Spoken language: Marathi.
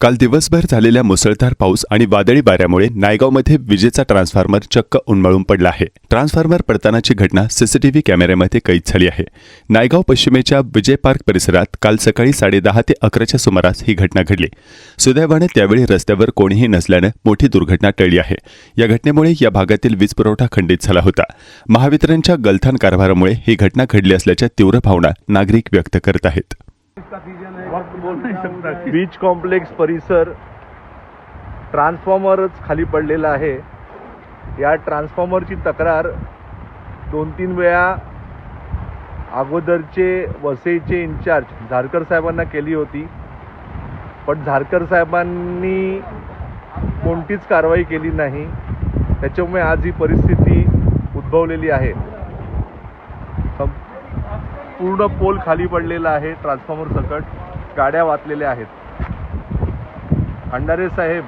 काल दिवसभर झालेल्या मुसळधार पाऊस आणि वादळी वाऱ्यामुळे नायगावमध्ये विजेचा ट्रान्सफॉर्मर चक्क उन्मळून पडला आहे. ट्रान्सफॉर्मर पडतानाची घटना सीसीटीव्ही कॅमेऱ्यामध्ये कैद झाली आहे. नायगाव पश्चिमेच्या विजय पार्क परिसरात काल सकाळी साडेदहा ते अकराच्या सुमारास ही घटना घडली. सुदैवाने त्यावेळी रस्त्यावर कोणीही नसल्यानं मोठी दुर्घटना टळली आहे. या घटनेमुळे या भागातील वीज पुरवठा खंडित झाला होता. महावितरणच्या गलथान कारभारामुळे ही घटना घडली असल्याच्या तीव्र भावना नागरिक व्यक्त करत आहेत. बीच कॉम्प्लेक्स परिसर ट्रान्सफॉर्मरच खाली पडलेला आहे. या ट्रान्सफॉर्मरची तक्रार दोन तीन वेळा अगोदरचे वसईचे इन्चार्ज झारकर साहेबांना केली होती. पण झारकर साहेबांनी कोणतीच कारवाई केली नाही. त्याच्यामुळे आज ही परिस्थिती उद्भवलेली आहे. पूर्ण पोल खाली पडलेला आहे ट्रान्सफॉर्मर सकट गाड्या वाचलेल्या आहेत. अंडारे साहेब